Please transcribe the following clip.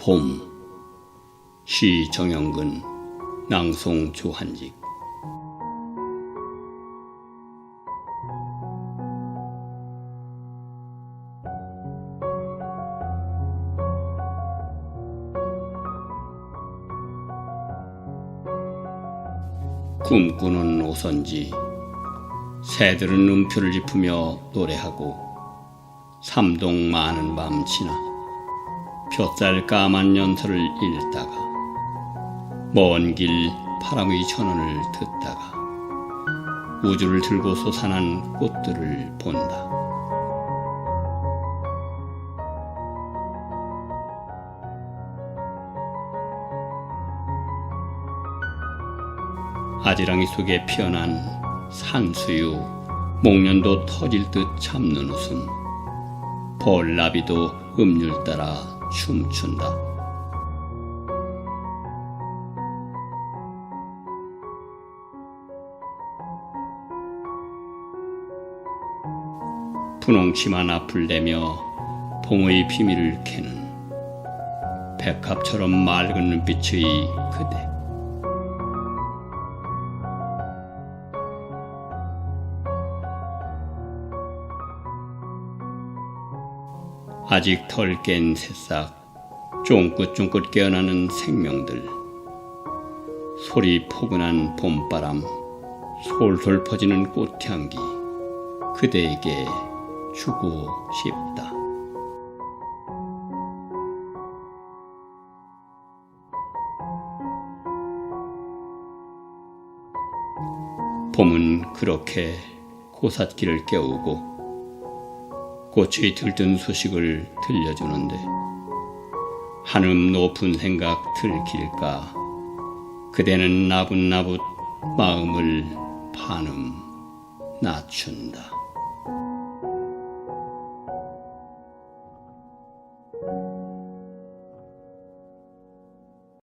봄, 시 정영근, 낭송 조한직. 꿈꾸는 오선지, 새들은 음표를 짚으며 노래하고 삼동 많은 밤 지나 볕살 까만 연서를 읽다가 먼 길 파랑의 전원을 듣다가 우주를 들고 솟아난 꽃들을 본다. 아지랑이 속에 피어난 산수유, 목련도 터질 듯 참는 웃음, 벌나비도 음률 따라 춤춘다. 분홍치만 앞을 내며 봄의 비밀을 캐는 백합처럼 맑은 눈빛의 그대. 아직 덜깬 새싹, 쫑긋쫑긋 깨어나는 생명들, 소리 포근한 봄바람, 솔솔 퍼지는 꽃향기, 그대에게 주고 싶다. 봄은 그렇게 고삿길을 깨우고 꽃이 들뜬 소식을 들려주는데 한음 높은 생각 들킬까 그대는 나붓나붓 마음을 반음 낮춘다.